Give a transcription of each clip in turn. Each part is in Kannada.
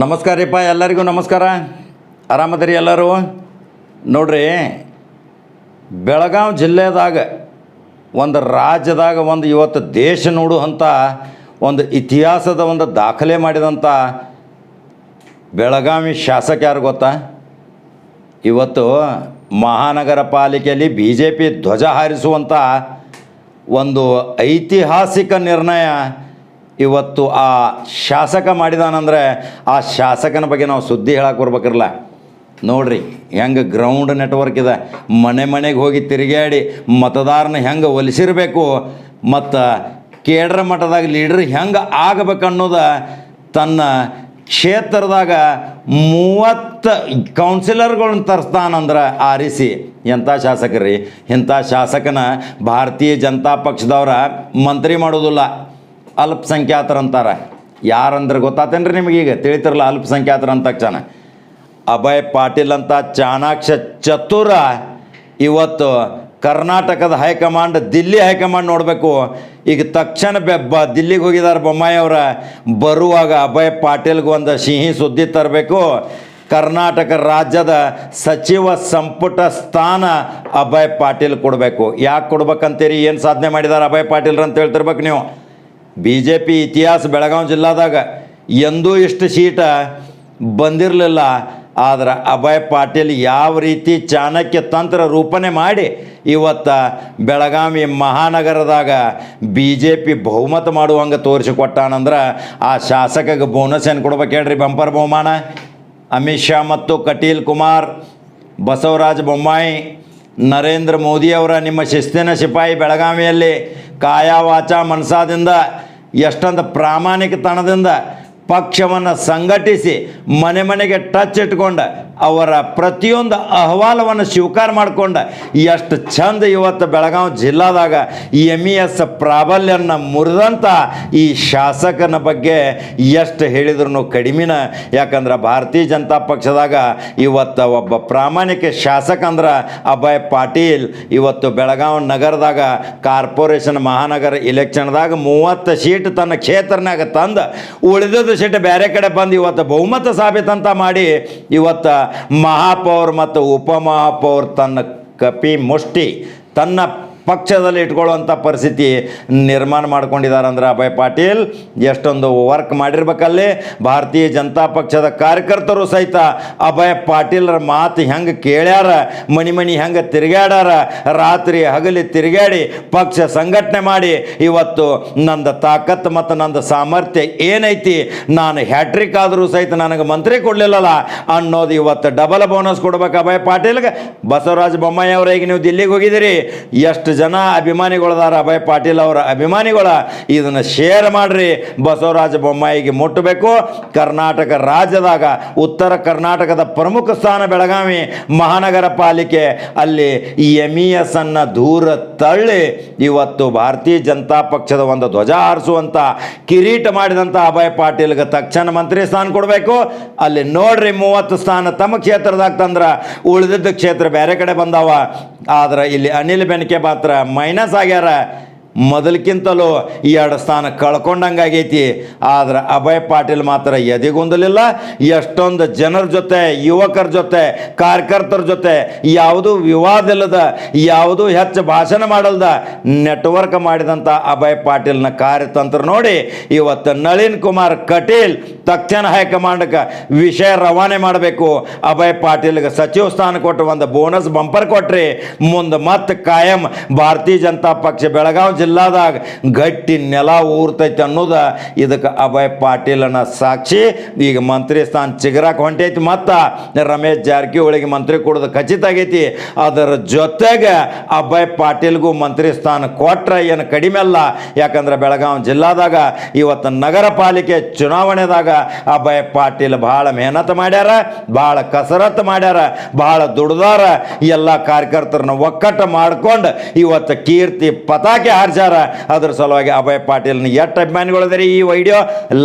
ನಮಸ್ಕಾರ ರೀಪ್ಪ ಎಲ್ಲರಿಗೂ ನಮಸ್ಕಾರ. ಆರಾಮದಿರಿ ಎಲ್ಲರೂ? ನೋಡ್ರಿ, ಬೆಳಗಾವಿ ಜಿಲ್ಲೆದಾಗ, ಒಂದು ರಾಜ್ಯದಾಗ ಒಂದು ಇವತ್ತು ದೇಶ ನೋಡುವಂಥ ಒಂದು ಇತಿಹಾಸದ ಒಂದು ದಾಖಲೆ ಮಾಡಿದಂಥ ಬೆಳಗಾವಿ ಶಾಸಕ ಯಾರು ಗೊತ್ತಾ? ಇವತ್ತು ಮಹಾನಗರ ಪಾಲಿಕೆಯಲ್ಲಿ ಬಿ ಜೆ ಪಿ ಧ್ವಜ ಹಾರಿಸುವಂಥ ಒಂದು ಐತಿಹಾಸಿಕ ನಿರ್ಣಯ ಇವತ್ತು ಆ ಶಾಸಕ ಮಾಡಿದಾನಂದ್ರೆ ಆ ಶಾಸಕನ ಬಗ್ಗೆ ನಾವು ಸುದ್ದಿ ಹೇಳಕ್ಕೆ ಬರ್ಬೇಕಿರಲ್ಲ ನೋಡ್ರಿ, ಹೆಂಗೆ ಗ್ರೌಂಡ್ ನೆಟ್ವರ್ಕ್ ಇದೆ. ಮನೆ ಮನೆಗೆ ಹೋಗಿ ತಿರುಗಾಡಿ ಮತದಾರನ ಹೆಂಗೆ ಒಲಿಸಿರಬೇಕು, ಮತ್ತು ಕೇಡ್ರ ಮಠದಾಗ ಲೀಡ್ರ್ ಹೆಂಗೆ ಆಗಬೇಕು ಅನ್ನೋದ ತನ್ನ ಕ್ಷೇತ್ರದಾಗ ಮೂವತ್ತು ಕೌನ್ಸಿಲರ್ಗಳನ್ನ ತರಿಸ್ತಾನಂದ್ರೆ ಆರಿಸಿ. ಎಂಥ ಶಾಸಕರಿ? ಇಂಥ ಶಾಸಕನ ಭಾರತೀಯ ಜನತಾ ಪಕ್ಷದವರ ಮಂತ್ರಿ ಮಾಡೋದಿಲ್ಲ. ಅಲ್ಪಸಂಖ್ಯಾತರಂತಾರೆ. ಯಾರಂದ್ರೆ ಗೊತ್ತಾತೇನ್ರಿ ನಿಮಗೀಗ ತಿಳಿತಿರಲ್ಲ ಅಲ್ಪಸಂಖ್ಯಾತರ ಅಂತ ತಕ್ಷಣ ಅಭಯ್ ಪಾಟೀಲ್ ಅಂತ ಚಾಣಾಕ್ಷ ಚತುರ ಇವತ್ತು ಕರ್ನಾಟಕದ ಹೈಕಮಾಂಡ್, ದಿಲ್ಲಿ ಹೈಕಮಾಂಡ್ ನೋಡಬೇಕು. ಈಗ ತಕ್ಷಣ ಬೆಬ್ಬ ದಿಲ್ಲಿಗೆ ಹೋಗಿದ್ದಾರೆ ಬೊಮ್ಮಾಯಿ ಅವರ. ಬರುವಾಗ ಅಭಯ್ ಪಾಟೀಲ್ಗೆ ಒಂದು ಸಿಹಿ ಸುದ್ದಿ ತರಬೇಕು. ಕರ್ನಾಟಕ ರಾಜ್ಯದ ಸಚಿವ ಸಂಪುಟ ಸ್ಥಾನ ಅಭಯ್ ಪಾಟೀಲ್ ಕೊಡಬೇಕು. ಯಾಕೆ ಕೊಡ್ಬೇಕಂತೀರಿ? ಏನು ಸಾಧನೆ ಮಾಡಿದ್ದಾರೆ ಅಭಯ್ ಪಾಟೀಲ್ರು ಅಂತ ಹೇಳ್ತಿರ್ಬೇಕು ನೀವು. ಬಿ ಜೆ ಪಿ ಇತಿಹಾಸ ಬೆಳಗಾವಿ ಜಿಲ್ಲಾದಾಗ ಎಂದೂ ಇಷ್ಟು ಸೀಟ ಬಂದಿರಲಿಲ್ಲ. ಆದ್ರೆ ಅಭಯ್ ಪಾಟೀಲ್ ಯಾವ ರೀತಿ ಚಾಣಕ್ಯ ತಂತ್ರ ರೂಪನೆ ಮಾಡಿ ಇವತ್ತು ಬೆಳಗಾವಿ ಮಹಾನಗರದಾಗ ಬಿ ಜೆ ಪಿ ಬಹುಮತ ಮಾಡುವಂಗೆ ತೋರಿಸಿಕೊಟ್ಟಾನಂದ್ರೆ ಆ ಶಾಸಕಗೆ ಬೋನಸ್ ಏನು ಕೊಡ್ಬೇಕು ಹೇಳ್ರಿ ಬಂಪರ್ ಬಹುಮಾನ? ಅಮಿತ್ ಶಾ ಮತ್ತು ಕಟೀಲ್ ಕುಮಾರ್, ಬಸವರಾಜ ಬೊಮ್ಮಾಯಿ, ನರೇಂದ್ರ ಮೋದಿಯವರ ನಿಮ್ಮ ಶಿಸ್ತಿನ ಸಿಪಾಯಿ ಬೆಳಗಾವಿಯಲ್ಲಿ ಕಾಯ ವಾಚ ಮನಸಾದಿಂದ ಎಷ್ಟೊಂದು ಪ್ರಾಮಾಣಿಕತನದಿಂದ ಪಕ್ಷವನ್ನು ಸಂಘಟಿಸಿ ಮನೆ ಮನೆಗೆ ಟಚ್ ಇಟ್ಕೊಂಡು ಅವರ ಪ್ರತಿಯೊಂದು ಅಹವಾಲವನ್ನು ಸ್ವೀಕಾರ ಮಾಡಿಕೊಂಡ ಎಷ್ಟು ಚಂದ ಇವತ್ತು ಬೆಳಗಾವಿ ಜಿಲ್ಲಾದಾಗ ಎಂ ಇ ಎಸ್ ಪ್ರಾಬಲ್ಯನ ಮುರಿದಂಥ ಈ ಶಾಸಕನ ಬಗ್ಗೆ ಎಷ್ಟು ಹೇಳಿದ್ರು ಕಡಿಮೆನ. ಯಾಕಂದ್ರೆ ಭಾರತೀಯ ಜನತಾ ಪಕ್ಷದಾಗ ಇವತ್ತು ಒಬ್ಬ ಪ್ರಾಮಾಣಿಕ ಶಾಸಕ ಅಂದ್ರೆ ಅಭಯ್ ಪಾಟೀಲ್. ಇವತ್ತು ಬೆಳಗಾವಿ ನಗರದಾಗ ಕಾರ್ಪೊರೇಷನ್ ಮಹಾನಗರ ಇಲೆಕ್ಷನ್ದಾಗ ಮೂವತ್ತು ಸೀಟ್ ತನ್ನ ಕ್ಷೇತ್ರನಾಗ ತಂದು. ಉಳಿದದ ಸೀಟ್ ಬೇರೆ ಕಡೆ ಬಂದು ಇವತ್ತು ಬಹುಮತ ಸಾಬೀತಂತ ಮಾಡಿ ಇವತ್ತು ಮಹಾಪೌರ್ ಮತ್ತು ಉಪಮಹಾಪೌರ್ ತನ್ನ ಕಪಿ ಮುಷ್ಟಿ, ತನ್ನ ಪಕ್ಷದಲ್ಲಿ ಇಟ್ಕೊಳ್ಳುವಂಥ ಪರಿಸ್ಥಿತಿ ನಿರ್ಮಾಣ ಮಾಡ್ಕೊಂಡಿದ್ದಾರೆ ಅಂದ್ರೆ ಅಭಯ್ ಪಾಟೀಲ್. ಎಷ್ಟೊಂದು ವರ್ಕ್ ಮಾಡಿರ್ಬೇಕಲ್ಲಿ. ಭಾರತೀಯ ಜನತಾ ಪಕ್ಷದ ಕಾರ್ಯಕರ್ತರು ಸಹಿತ ಅಭಯ್ ಪಾಟೀಲ್ರ ಮಾತು ಹೆಂಗೆ ಕೇಳ್ಯಾರ? ಮನಿ ಮನಿ ಹೆಂಗೆ ತಿರುಗಾಡ್ಯಾರ ರಾತ್ರಿ ಹಗಲಿ ತಿರುಗಾಡಿ ಪಕ್ಷ ಸಂಘಟನೆ ಮಾಡಿ. ಇವತ್ತು ನಂದು ತಾಕತ್ತು ಮತ್ತು ನಂದು ಸಾಮರ್ಥ್ಯ ಏನೈತಿ? ನಾನು ಹ್ಯಾಟ್ರಿಕ್ ಆದರೂ ಸಹಿತ ನನಗೆ ಮಂತ್ರಿ ಕೊಡಲಿಲ್ಲಲ್ಲ ಅನ್ನೋದು ಇವತ್ತು ಡಬಲ್ ಬೋನಸ್ ಕೊಡ್ಬೇಕು ಅಭಯ್ ಪಾಟೀಲ್ಗೆ. ಬಸವರಾಜ ಬೊಮ್ಮಾಯಿ ಅವರ, ಈಗ ನೀವು ದಿಲ್ಲಿಗೆ ಹೋಗಿದ್ದೀರಿ. ಎಷ್ಟು ಜನ ಅಭಿಮಾನಿಗಳದಾರ. ಅಭಯ್ ಪಾಟೀಲ್ ಅವರ ಅಭಿಮಾನಿಗಳ ಇದನ್ನು ಶೇರ್ ಮಾಡ್ರಿ. ಬಸವರಾಜ ಬೊಮ್ಮಾಯಿಗೆ ಮುಟ್ಟಬೇಕು. ಕರ್ನಾಟಕ ರಾಜ್ಯದಾಗ ಉತ್ತರ ಕರ್ನಾಟಕದ ಪ್ರಮುಖ ಸ್ಥಾನ ಬೆಳಗಾವಿ ಮಹಾನಗರ ಪಾಲಿಕೆ ಅಲ್ಲಿ ಎಂ ಇ ದೂರ ತಳ್ಳಿ, ಇವತ್ತು ಭಾರತೀಯ ಜನತಾ ಪಕ್ಷದ ಒಂದು ಧ್ವಜ ಹಾರಿಸುವಂಥ ಕಿರೀಟ ಮಾಡಿದಂಥ ಅಭಯ್ ಪಾಟೀಲ್ಗೆ ತಕ್ಷಣ ಮಂತ್ರಿ ಸ್ಥಾನ ಕೊಡಬೇಕು. ಅಲ್ಲಿ ನೋಡ್ರಿ ಮೂವತ್ತು ಸ್ಥಾನ ತಮ್ಮ ಕ್ಷೇತ್ರದಾಗ ತಂದ್ರೆ, ಉಳಿದಿದ್ದ ಕ್ಷೇತ್ರ ಬೇರೆ ಕಡೆ ಬಂದಾವ. ಆದ್ರೆ ಇಲ್ಲಿ ಅನಿಲ್ ಬೆನಕೆ ಮಾತ್ರ ಮೈನಸ್ ಆಗ್ಯಾರ. ಮೊದಲಕ್ಕಿಂತಲೂ ಎರಡು ಸ್ಥಾನ ಕಳ್ಕೊಂಡಂಗಾಗೈತಿ. ಆದ್ರೆ ಅಭಯ್ ಪಾಟೀಲ್ ಮಾತ್ರ ಎದೆಗೊಂದಲಿಲ್ಲ. ಎಷ್ಟೊಂದು ಜನರ ಜೊತೆ, ಯುವಕರ ಜೊತೆ, ಕಾರ್ಯಕರ್ತರ ಜೊತೆ ಯಾವುದೂ ವಿವಾದ ಇಲ್ಲದ, ಯಾವುದೂ ಹೆಚ್ಚು ಭಾಷಣ ಮಾಡಲ್ದ ನೆಟ್ವರ್ಕ್ ಮಾಡಿದಂಥ ಅಭಯ್ ಪಾಟೀಲ್ನ ಕಾರ್ಯತಂತ್ರ ನೋಡಿ ಇವತ್ತು ನಳಿನ್ ಕುಮಾರ್ ಕಟೀಲ್ ತಕ್ಷಣ ಹೈಕಮಾಂಡ್ಗೆ ವಿಷಯ ರವಾನೆ ಮಾಡಬೇಕು. ಅಭಯ್ ಪಾಟೀಲ್ಗೆ ಸಚಿವ ಸ್ಥಾನ ಕೊಟ್ಟು ಒಂದು ಬೋನಸ್ ಬಂಪರ್ ಕೊಟ್ರಿ. ಮುಂದೆ ಮತ್ತೆ ಕಾಯಂ ಭಾರತೀಯ ಜನತಾ ಪಕ್ಷ ಬೆಳಗಾವಿ ಜಿಲ್ಲಾದಾಗ ಗಟ್ಟಿ ನೆಲ ಊರ್ತೈತಿ ಅನ್ನೋದು ಇದಕ್ಕೆ ಅಭಯ್ ಪಾಟೀಲನ ಸಾಕ್ಷಿ. ಈಗ ಮಂತ್ರಿ ಸ್ಥಾನ ಚಿಗರಾಕ್ ಹೊಂಟೈತಿ ಮತ್ತು ರಮೇಶ್ ಜಾರಕಿಹೊಳಿಗೆ ಮಂತ್ರಿ ಕೊಡೋದು ಖಚಿತ ಆಗೈತಿ. ಅದರ ಜೊತೆಗೆ ಅಭಯ್ ಪಾಟೀಲ್ಗೂ ಮಂತ್ರಿ ಸ್ಥಾನ ಕೊಟ್ರೆ ಏನು ಕಡಿಮೆ ಅಲ್ಲ. ಯಾಕಂದ್ರೆ ಬೆಳಗಾವಿ ಜಿಲ್ಲಾದಾಗ ಇವತ್ತು ನಗರ ಪಾಲಿಕೆ ಚುನಾವಣೆದಾಗ ಅಭಯ್ ಪಾಟೀಲ್ ಭಾಳ ಮೆಹನತ್ ಮಾಡ್ಯಾರ, ಭಾಳ ಕಸರತ್ತು ಮಾಡ್ಯಾರ, ಭಾಳ ದುಡ್ದಾರ. ಎಲ್ಲ ಕಾರ್ಯಕರ್ತರನ್ನ ಒಕ್ಕಟ್ಟು ಮಾಡ್ಕೊಂಡು ಇವತ್ತು ಕೀರ್ತಿ ಪತಾಕೆ ಹಾರಿಸ್ಯಾರ ಅದ್ರ ಸಲುವಾಗಿ ಅಭಯ್ ಪಾಟೀಲ್ನ ಎಷ್ಟು ಅಭಿಮಾನಿಗಳಿದಾರೆ ಈ ವಿಡಿಯೋ.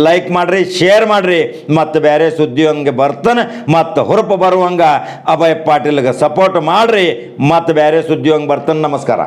ಲೈಕ್ ಮಾಡ್ರಿ ಶೇರ್ ಮಾಡ್ರಿ. ಮತ್ತು ಬೇರೆ ಸುದ್ದಿ ಹಂಗೆ ಬರ್ತಾನೆ, ಮತ್ತು ಹುರುಪು ಬರುವಂಗ ಅಭಯ್ ಪಾಟೀಲ್ಗೆ ಸಪೋರ್ಟ್ ಮಾಡ್ರಿ. ಮತ್ತು ಬೇರೆ ಸುದ್ದಿ ಹಂಗೆ ಬರ್ತಾನೆ, ನಮಸ್ಕಾರ.